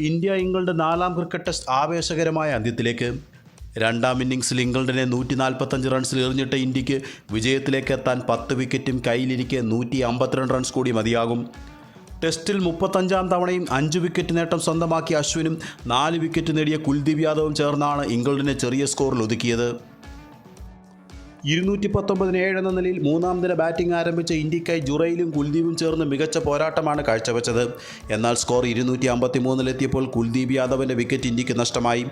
India England നാലാം cricket test ആവേശകരമായ അന്ത്യത്തിലേക്ക്. രണ്ടാം ഇന്നിംഗ്സിൽ ഇംഗ്ലണ്ടിനെ നൂറ്റി നാൽപ്പത്തഞ്ച് റൺസിൽ എറിഞ്ഞിട്ട് ഇന്ത്യയ്ക്ക് വിജയത്തിലേക്ക് എത്താൻ പത്ത് വിക്കറ്റും കയ്യിലിരിക്കെ നൂറ്റി അമ്പത്തിരണ്ട് റൺസ് കൂടി മതിയാകും. ടെസ്റ്റിൽ മുപ്പത്തഞ്ചാം തവണയും അഞ്ച് വിക്കറ്റ് നേട്ടം സ്വന്തമാക്കിയ അശ്വിനും നാല് വിക്കറ്റ് നേടിയ കുൽദീപ് യാദവും ചേർന്നാണ് ഇംഗ്ലണ്ടിനെ ചെറിയ സ്കോറിൽ ഒതുക്കിയത്. ഇരുന്നൂറ്റി പത്തൊമ്പതിന് ഏഴ് എന്ന നിലയിൽ മൂന്നാം ദിന ബാറ്റിംഗ് ആരംഭിച്ച ഇന്ത്യക്കായി ജുറയിലും കുൽദീപും ചേർന്ന് മികച്ച പോരാട്ടമാണ് കാഴ്ചവെച്ചത്. എന്നാൽ സ്കോർ ഇരുന്നൂറ്റി അമ്പത്തി മൂന്നിലെത്തിയപ്പോൾ കുൽദീപ് യാദവിന്റെ വിക്കറ്റ് ഇന്ത്യയ്ക്ക് നഷ്ടമായി.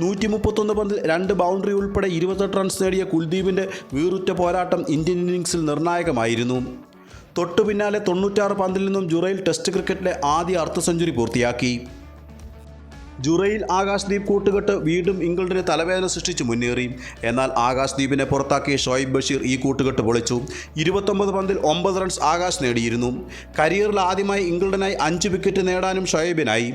നൂറ്റി മുപ്പത്തൊന്ന് പന്തിൽ രണ്ട് ബൗണ്ടറി ഉൾപ്പെടെ ഇരുപത്തെട്ട് റൺസ് നേടിയ കുൽദീപിന്റെ വീറുറ്റ പോരാട്ടം ഇന്ത്യൻ ഇന്നിംഗ്സിൽ നിർണായകമായിരുന്നു. തൊട്ടു പിന്നാലെ തൊണ്ണൂറ്റാറ് പന്തിൽ നിന്നും ജുറയിൽ ടെസ്റ്റ് ക്രിക്കറ്റിലെ ആദ്യ അർദ്ധ സെഞ്ചുറി പൂർത്തിയാക്കി. ജുറയിൽ ആകാശ്ദീപ് കൂട്ടുകെട്ട് വീണ്ടും ഇംഗ്ലണ്ടിന് തലവേദന സൃഷ്ടിച്ച് മുന്നേറി. എന്നാൽ ആകാശ്ദീപിനെ പുറത്താക്കിയ ഷോയിബ് ബഷീർ ഈ കൂട്ടുകെട്ട് പൊളിച്ചു. ഇരുപത്തൊമ്പത് പന്തിൽ ഒമ്പത് റൺസ് ആകാശ് നേടിയിരുന്നു. കരിയറിൽ ആദ്യമായി ഇംഗ്ലണ്ടിനായി അഞ്ച് വിക്കറ്റ് നേടാനും ഷോയിബിനായി.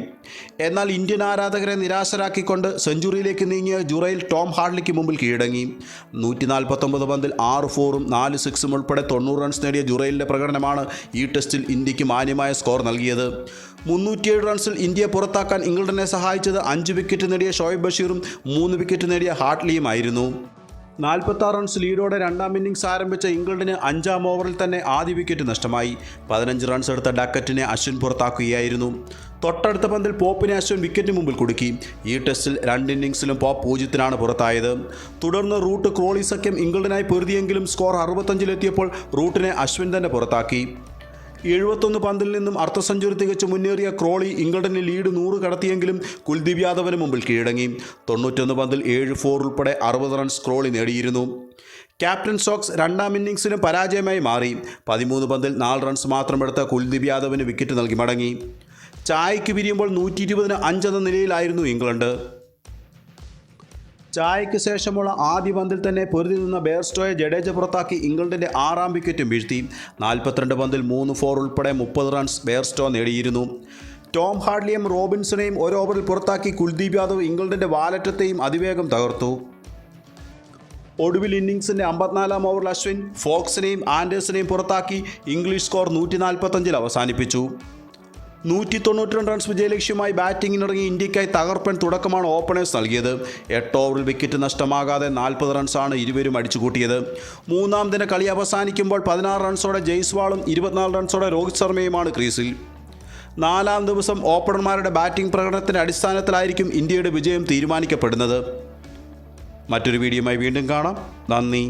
എന്നാൽ ഇന്ത്യൻ ആരാധകരെ നിരാശരാക്കിക്കൊണ്ട് സെഞ്ചുറിയിലേക്ക് നീങ്ങിയ ജുറയിൽ ടോം ഹാർഡ്ലിക്ക് മുമ്പിൽ കീഴടങ്ങി. നൂറ്റി നാൽപ്പത്തൊമ്പത് പന്തിൽ ആറ് ഫോറും നാല് സിക്സും ഉൾപ്പെടെ തൊണ്ണൂറ് റൺസ് നേടിയ ജുറയിലിന്റെ പ്രകടനമാണ് ഈ ടെസ്റ്റിൽ ഇന്ത്യയ്ക്ക് മാന്യമായ സ്കോർ നൽകിയത്. മുന്നൂറ്റിയേഴ് റൺസിൽ ഇന്ത്യയെ പുറത്താക്കാൻ ഇംഗ്ലണ്ടിനെ സഹായിച്ചത് അഞ്ച് വിക്കറ്റ് നേടിയ ഷോയിബ് ബഷീറും മൂന്ന് വിക്കറ്റ് നേടിയ ഹാർട്ട്ലിയുമായിരുന്നു നാൽപ്പത്താറ് റൺസ് ലീഡോടെ രണ്ടാം ഇന്നിംഗ്സ് ആരംഭിച്ച ഇംഗ്ലണ്ടിന് അഞ്ചാം ഓവറിൽ തന്നെ ആദ്യ വിക്കറ്റ് നഷ്ടമായി. പതിനഞ്ച് റൺസ് എടുത്ത ഡക്കറ്റിനെ അശ്വിൻ പുറത്താക്കുകയായിരുന്നു. തൊട്ടടുത്ത പന്തിൽ പോപ്പിനെ അശ്വിൻ വിക്കറ്റിന് മുമ്പിൽ കുടുക്കി. ഈ ടെസ്റ്റിൽ രണ്ട് ഇന്നിംഗ്സിലും പോപ്പ് പൂജ്യത്തിനാണ് പുറത്തായത്. തുടർന്ന് റൂട്ട് ക്രോളി സഖ്യം ഇംഗ്ലണ്ടിനായി പൊരുതിയെങ്കിലും സ്കോർ അറുപത്തഞ്ചിലെത്തിയപ്പോൾ റൂട്ടിനെ അശ്വിൻ തന്നെ പുറത്താക്കി. എഴുപത്തൊന്ന് പന്തിൽ നിന്നും അർദ്ധ സെഞ്ചുറി തികച്ച് മുന്നേറിയ ക്രോളി ഇംഗ്ലണ്ടിന് ലീഡ് നൂറ് കടത്തിയെങ്കിലും കുൽദീപ് യാദവിന് മുമ്പിൽ കീഴടങ്ങി. തൊണ്ണൂറ്റൊന്ന് പന്തിൽ ഏഴ് ഫോർ ഉൾപ്പെടെ അറുപത് റൺസ് ക്രോളി നേടിയിരുന്നു. ക്യാപ്റ്റൻ സോക്സ് രണ്ടാം ഇന്നിംഗ്സിന് പരാജയമായി മാറി. പതിമൂന്ന് പന്തിൽ നാല് റൺസ് മാത്രമെടുത്ത കുൽദീപ് യാദവിന് വിക്കറ്റ് നൽകി മടങ്ങി. ചായയ്ക്ക് പിരിയുമ്പോൾ നൂറ്റി ഇരുപതിന് അഞ്ചെന്ന നിലയിലായിരുന്നു ഇംഗ്ലണ്ട്. ചായയ്ക്ക് ശേഷമുള്ള ആദ്യ പന്തിൽ തന്നെ പൊരുതി നിന്ന ബെയർസ്റ്റോയെ ജഡേജ പുറത്താക്കി ഇംഗ്ലണ്ടിന്റെ ആറാം വിക്കറ്റും വീഴ്ത്തി. നാൽപ്പത്തിരണ്ട് പന്തിൽ മൂന്ന് ഫോർ ഉൾപ്പെടെ മുപ്പത് റൺസ് ബെയർസ്റ്റോ നേടിയിരുന്നു. ടോം ഹാർഡ്ലിയും റോബിൻസണെയും ഒരു ഓവറിൽ പുറത്താക്കി കുൽദീപ് യാദവ് ഇംഗ്ലണ്ടിന്റെ വാലറ്റത്തെയും അതിവേഗം തകർത്തു. ഒടുവിൽ ഇന്നിങ്സിന്റെ അമ്പത്തിനാലാം ഓവറിൽ അശ്വിൻ ഫോക്സിനെയും ആൻഡേഴ്സിനെയും പുറത്താക്കി ഇംഗ്ലീഷ് സ്കോർ നൂറ്റി നാൽപ്പത്തഞ്ചിൽ അവസാനിപ്പിച്ചു. നൂറ്റി തൊണ്ണൂറ്റി രണ്ട് റൺസ് വിജയലക്ഷ്യമായി ബാറ്റിങ്ങിനിറങ്ങി ഇന്ത്യക്കായി തകർപ്പൻ തുടക്കമാണ് ഓപ്പണേഴ്സ് നൽകിയത്. എട്ട് ഓവറിൽ വിക്കറ്റ് നഷ്ടമാകാതെ നാൽപ്പത് റൺസാണ് ഇരുവരും അടിച്ചുകൂട്ടിയത്. മൂന്നാം ദിന കളി അവസാനിക്കുമ്പോൾ പതിനാറ് റൺസോടെ ജയ്സ്വാളും ഇരുപത്തിനാല് റൺസോടെ രോഹിത് ശർമ്മയുമാണ് ക്രീസിൽ നാലാം ദിവസം ഓപ്പണർമാരുടെ ബാറ്റിംഗ് പ്രകടനത്തിന്റെ അടിസ്ഥാനത്തിലായിരിക്കും ഇന്ത്യയുടെ വിജയം തീരുമാനിക്കപ്പെടുന്നത്. മറ്റൊരു വീഡിയോയുമായി വീണ്ടും കാണാം. നന്ദി.